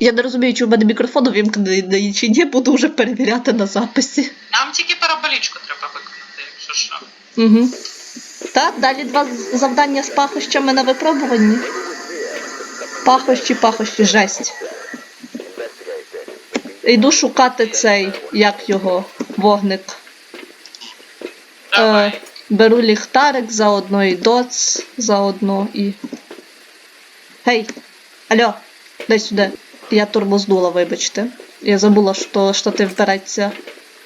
Я не розумію, чи в мене мікрофон увімкнений, чи ні, буду вже перевіряти на записі. Нам тільки параболічку треба виконати, якщо що. Угу. Так, далі два завдання з пахощами на випробуванні. Пахощі, пахощі, жесть. Йду шукати цей, як його, вогник. Давай. Е, беру ліхтарик заодно і доц заодно і. Гей! Алло, дай сюди. Я тормознула, вибачте. Я забула, що штатив береться.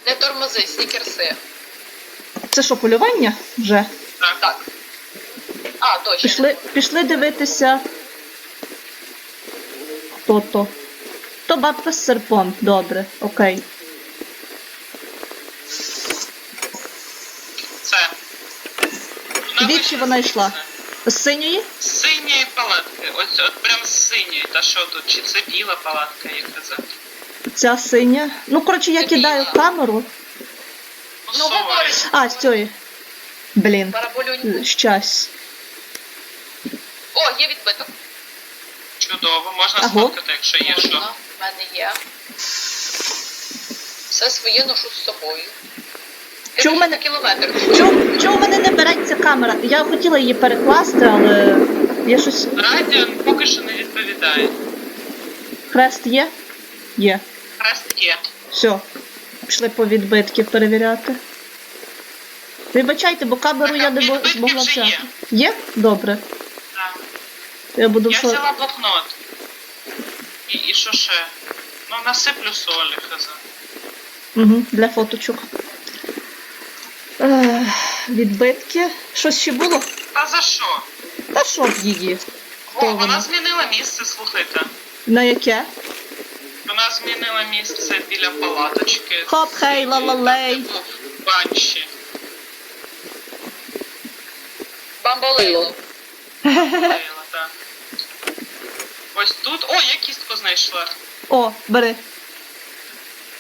Не тормози, снікерси. Це що, полювання вже? Так. Так. А, точно. Пішли, пішли дивитися. Хто то? То бабка з серпом, добре, окей. Це. Звідки вона йшла? З синьої? З синьої палатки. Ось от прям з синьої. Та що тут? Чи це біла палатка, як казати? Ця синя. Ну, коротше, я Це кидаю біла. камеру. Ну, Посовуй. говорить. А, з цієї. Блін. Параболюньку. Щас. О, є відбиток. Чудово, можна Аго. сфоткати, якщо є що. Можна. В мене є. Все своє ношу з собою. Чого в мене- кілометр. Чого, чого в мене не береться камера? Я хотіла її перекласти, але я щось. Радіо поки що не відповідає. Хрест є? Є. Хрест є. Все. Пішли по відбитків перевіряти. Вибачайте, бо камеру Так, я не бо- відбитки могла вже взяти. є. Є? Добре. Так. Я буду Я все. взяла блокнот. І, і що ще? Ну, насиплю солі, хз. Угу, для фоточок. Ех, відбитки. Щось ще було? Та за що? Та що б її? О, вона вона? змінила місце, слухайте. На яке? Вона змінила місце біля палаточки. Хоп, хей, ла-ла-лей. Банші. Бамболейло. Так. Ось тут. О, я кістку знайшла. О, бери.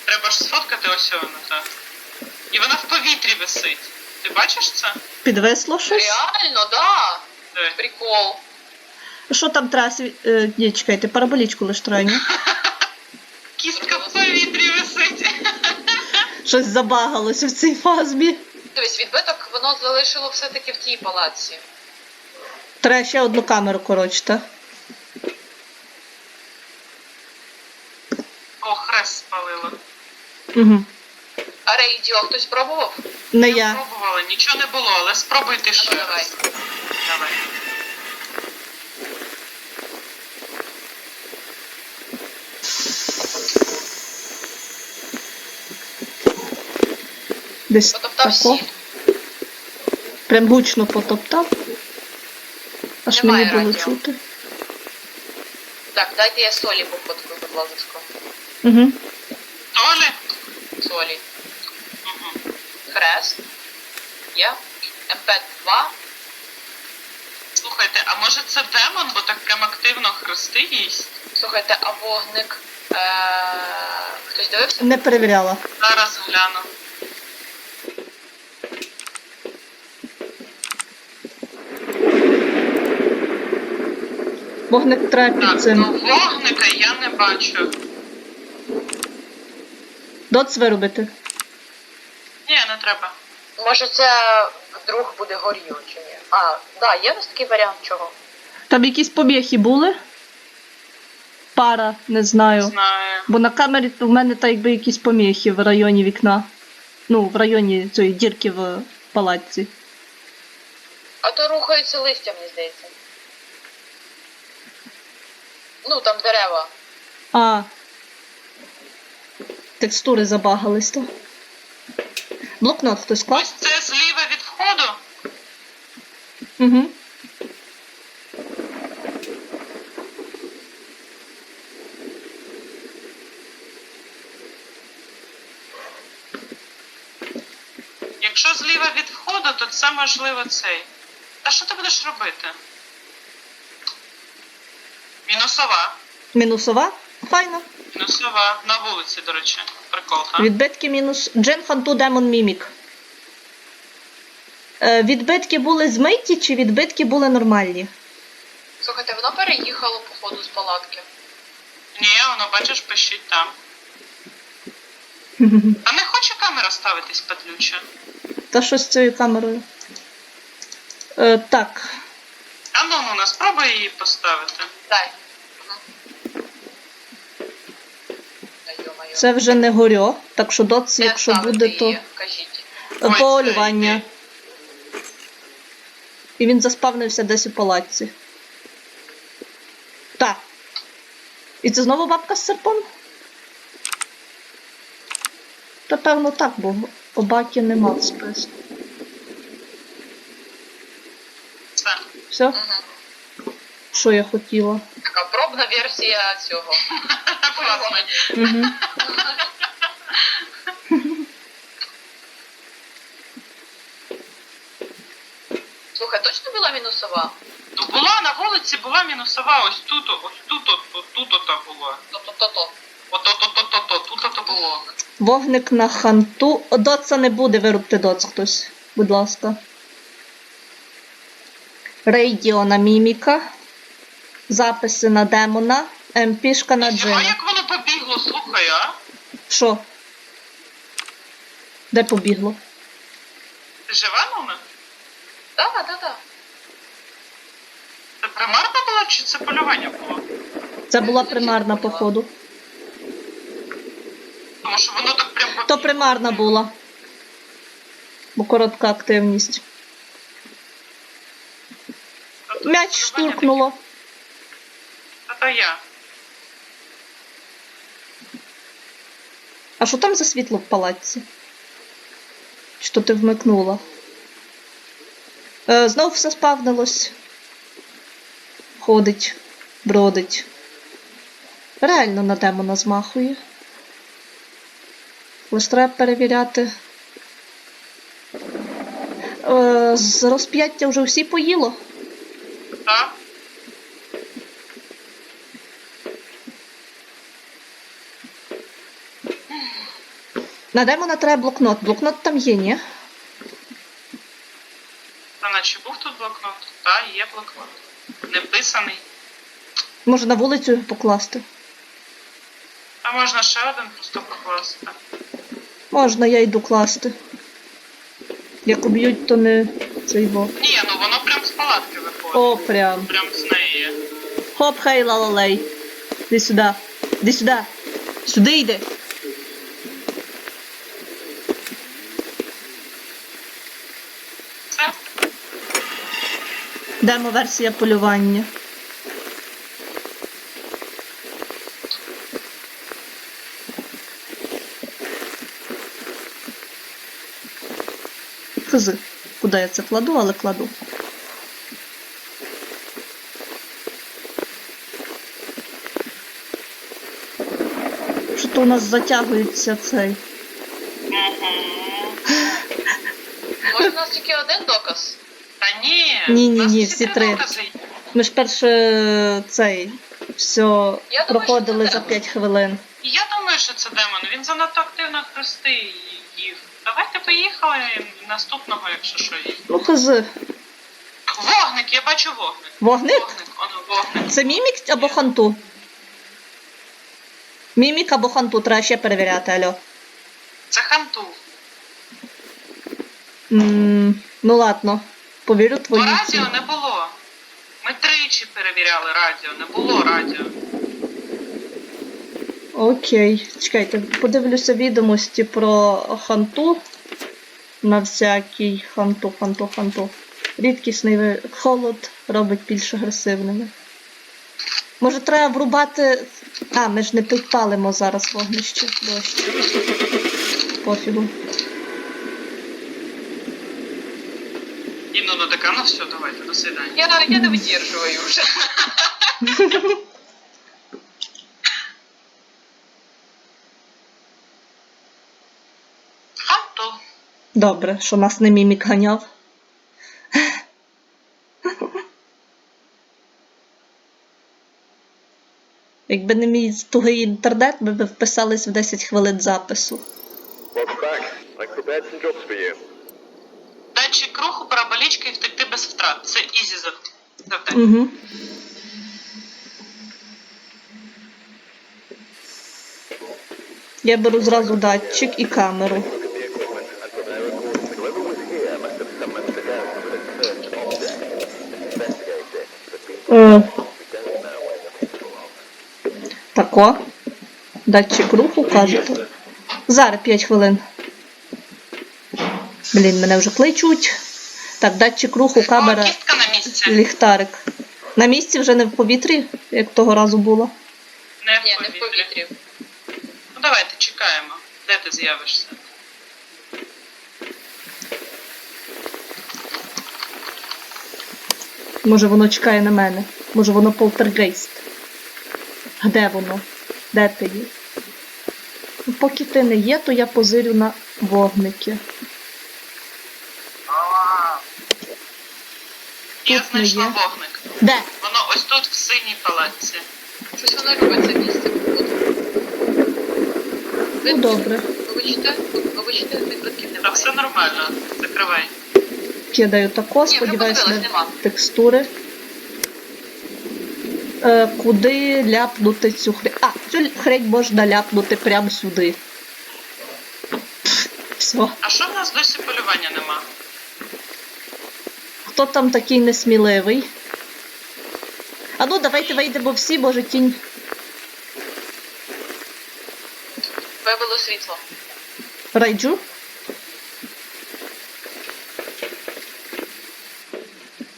Треба ж сфоткати ось вона, так. І вона в повітрі висить. Ти бачиш це? Підвисло щось? Реально, да. Диви. Прикол. Що там треба сві... Е, ні, чекайте, параболічку лиш треба, ні? Кістка в повітрі висить. Щось забагалося в цій фазмі. Дивись, відбиток воно залишило все-таки в тій палаці. Треба ще одну камеру, коротше, та? О, хрест спалила. Угу. Рейдіо хтось пробував? Не Я пробувала, нічого не було, але спробуйте ще давай. раз. Давай. Десь Потоптав тако. всі. Прям гучно потоптав. Аж Немає мені було радіо. чути. Так, дайте я солі пофоткаю, будь ласка. Угу. Толі? Солі. Хрест. Є. МП2. Слухайте, а може це демон, бо так прям активно хрести їсть? Слухайте, а вогник. Е... Хтось дивився? Не перевіряла. Зараз гляну. Вогник треба під Так, цим. ну вогника я не бачу. Доц виробити. Не треба. Може це вдруг буде горіло чи ні? А, да, є у нас такий варіант чого? Там якісь побіги були? Пара, не знаю. Знаю. Бо на камері в мене так якби якісь поміхи в районі вікна. Ну, в районі цієї дірки в палаці. А то рухаються листя, мені здається. Ну, там дерева. А. Текстури забагались то. Блокнот хтось клав? Ось це зліва від входу. Угу. Якщо зліва від входу, то це можливо цей. Та що ти будеш робити? Мінусова. Мінусова? Файно. Мінусова. На вулиці, до речі. Відбитки мінус. Джен Фанту Демон Мімік. Е, відбитки були змиті чи відбитки були нормальні? Слухайте, воно переїхало, походу, з палатки. Ні, воно бачиш, пишіть там. А не хоче камера ставитись падлюча. Та що з цією камерою? Е, так. А ну, ну, спробуй її поставити. Дай. Це вже не горьо, так що доц, якщо буде, то полювання. І він заспавнився десь у палаці. Так. І це знову бабка з серпом? Та певно так, бо обаки нема в списку. Все. Все, Угу. Що я хотіла. Така пробна версія цього. Угу. Слухай, точно була мінусова? Ну була на вулиці, була мінусова, ось тут, ось тут, от тут ото було. То-то-то-то. От от от от от тут ото було. Вогник на ханту. О, Доца не буде, вирубте доц хтось, будь ласка. Рейдіо на міміка. Записи на демона. МПшка на А Джина. як воно побігло, слухай, а? Що? Де побігло? Ти жива, Нуна? Так, так, так. Це примарна була чи це полювання було? Це була примарна, походу. Тому що воно так прям побігло. То примарна була. Бо коротка активність. М'яч штуркнуло. То я. А що там за світло в палаці? Що ти вмикнула? Е, знов все спавнилось. Ходить, бродить. Реально на демона змахує. Лиш треба перевіряти. Е, з розп'яття вже всі поїло. Так? На демона треба блокнот. Блокнот там є, ні? Та наче був тут блокнот? Та, є блокнот. Не писаний. Може на вулицю його покласти? А можна ще один просто покласти. Можна, я йду класти. Як уб'ють, то не цей бо. Ні, ну воно прям з палатки виходить. О, прям. Прям з неї. Хоп, хей, лалалей. Іди сюди. Іди сюди. Сюди йди. Демо-версія полювання. Хз. Куди я це кладу, але кладу. Що то у нас затягується цей. Може, у нас тільки один доказ? Та ні. Ні, ні, ні, всі три. Ми ж перше цей все Я думаю, проходили що це за демон. 5 хвилин. І Я думаю, що це демон. Він занадто активно хрести їв. Давайте поїхали наступного, якщо що є. Ну, хз. Вогник, я бачу вогник. Вогник? Вогник, вогник. Це мімік або ханту? Мімік або ханту, треба ще перевіряти, алло. Це ханту. м ну ладно, повірю Бо твої. ці. радіо не було. Ми тричі перевіряли радіо, не було радіо. Окей. Чекайте, подивлюся відомості про ханту. На всякий ханту, ханту, ханту. Рідкісний ви- холод робить більш агресивними. Може, треба врубати. А, ми ж не підпалимо зараз вогнище дощ. Пофігу. І ну, така, все, давайте, до свидання. Я, я не видержую вже. Ханту. Добре, що нас не мімік ганяв. Якби не мій тугий інтернет, ми б вписались в 10 хвилин запису. Welcome back. I've prepared some jobs for you. Датчик руху, параболічка і втекти без втрат. Це ізі зав- завдання. Угу. Я беру зразу датчик і камеру. Е, тако. Датчик руху кажете. Зараз 5 хвилин. Блін, мене вже кличуть. Так, датчик руху, камера, О, кістка на місці. ліхтарик. На місці вже не в повітрі, як того разу було. Не в Ні, не в повітрі. повітрі. Ну давайте чекаємо. Де ти з'явишся? Може воно чекає на мене. Може воно полтергейст. А де воно? Де ти є? Ну, поки ти не є, то я позирю на вогники. Я Тут не знайшла є. вогник. Де? Воно ось тут в синій палаці. Щось воно любить це місце. Ну добре. Вибачте, вибачте, викликів Та немає. все нормально. Закривай. Кидаю тако, сподіваюся, нема. текстури. Е, куди ляпнути цю хрень? А, цю хрень можна ляпнути прямо сюди. Все. А що в нас досі полювання нема? Хто там такий несміливий? А ну давайте вийдемо всі, може тінь. Вибило світло. Райджу?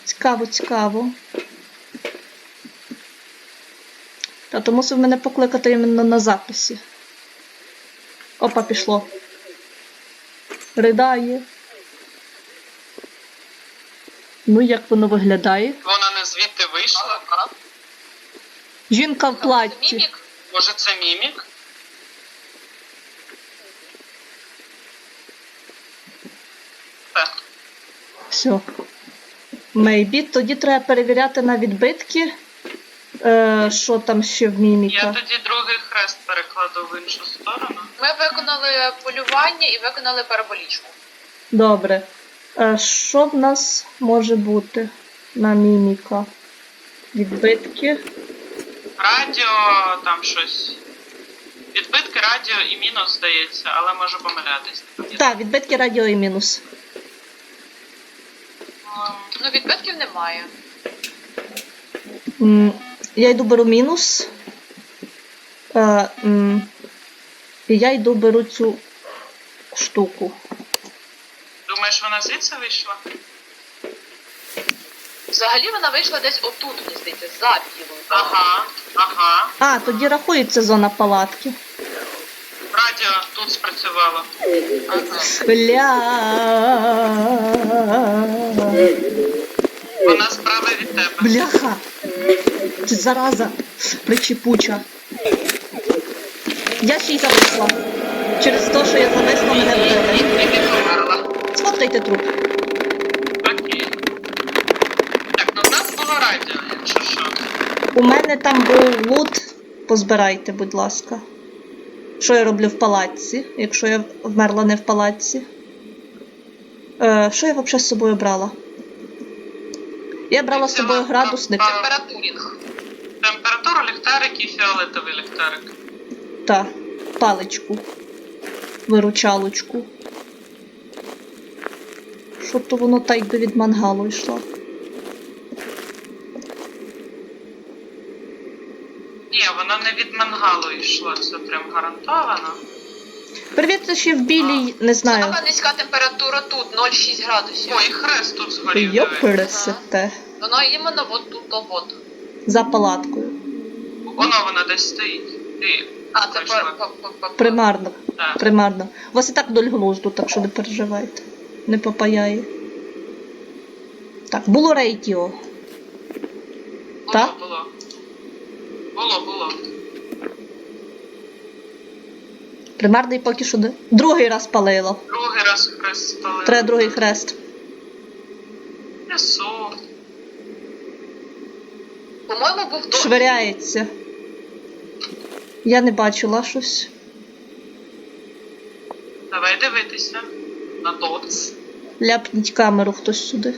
Цікаво, цікаво. Та то мусив мене покликати іменно на записі. Опа, пішло. Ридає. Ну, як воно виглядає? Вона не звідти вийшла. Ага. Жінка в Це платці. мімік? Може це мімік? Так. Все. Мейбі. Тоді треба перевіряти на відбитки. Е, що там ще в Я міміка. тоді другий хрест перекладу в іншу сторону. Ми виконали полювання і виконали параболічку. Добре. Е, що в нас може бути на міміка? Відбитки. Радіо, там щось. Відбитки радіо і мінус, здається, але можу помилятись. Так, відбитки радіо і мінус. Ну, відбитків немає. М, Я йду беру мінус. Е, м, і я йду беру цю штуку. Думаєш, вона звідси вийшла? Взагалі вона вийшла десь отут, мені здається, за білою. Ага, ага. А, тоді рахується зона палатки. Радіо тут спрацювало. Ага. Бля. Вона справа від тебе. Бляха! Це зараза причіпуча. Я ще й зависла. Через те, що я зависла, мене вбили. І ти померла. Сфоткайте труп. Окей. Так, ну в нас було радіо, якщо що. У мене там був лут. Позбирайте, будь ласка. Що я роблю в палаці, якщо я вмерла не в палаці? Е, що я взагалі з собою брала? Я брала з собою градусник Температурінг. Температуру, ліхтарик і фіолетовий ліхтарик. та паличку. Виручалочку. Що то воно так би від мангалу йшло. Ні, вона не від мангалу йшла, це прям гарантовано. Привіт, це ще в білій, не знаю. Сама низька температура тут, 0,6 градусів. Ой, і хрест тут згорів. диви. Йопересете. Воно іменно от тут, то от. За палаткою. Воно вона десь стоїть. Ти А, це Примарно. Так. Примарно. У вас і так доль глузду, так що не переживайте. Не попаяє. Так, було рейтіо. Було, Так? було. Було, було. Примарний поки що. де- Другий раз палило. Другий раз хрест спалив. Треба другий хрест. Несу. По-моєму, був до. Швиряється. Я не бачила щось. Давай дивитися. На доц. Ляпніть камеру хтось сюди.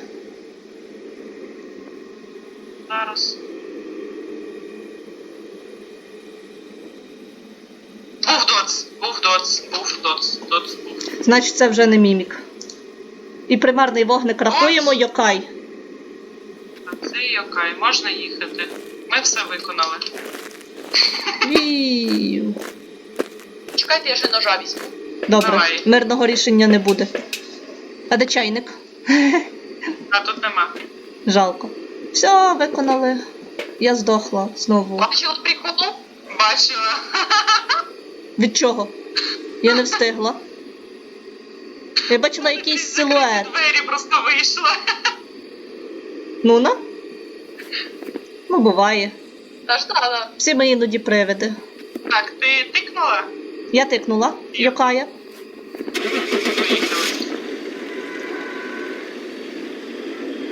Зараз. Був доц. Був доц, був доц, доц був. Значить, це вже не мімік. І примарний вогник рахуємо Йокай. А це і окей, можна їхати. Ми все виконали. Вію. Чекайте, я ще ножа візьму. Добре, Давай. мирного рішення не буде. А де чайник? А тут нема. Жалко. Все, виконали. Я здохла знову. Бачила приколу? Бачила. Від чого? Я не встигла. Я бачила якийсь силует. Двері просто вийшла. Ну на? Ну, буває. Та ж да. Всі ми іноді привиди. Так, ти тикнула? Я тикнула. Йокая. Поїхали.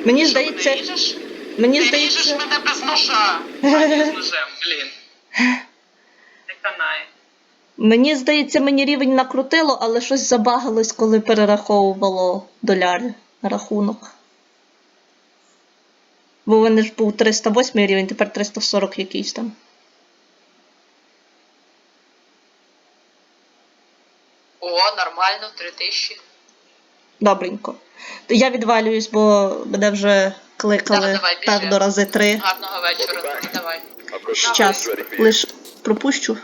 Мені Що, здається, мені Ти ріжеш здається. мене без ножа. А, з ножем, блін. Не канає. Мені здається, мені рівень накрутило, але щось забагалось, коли перераховувало доляри на рахунок. Бо в мене ж був 308 рівень, тепер 340 якийсь там. О, нормально, три тисячі. Добренько. Я відвалююсь, бо мене вже кликали Так, давай, певно рази три. Гарного вечора. Давай. Щас. Лиш пропущу.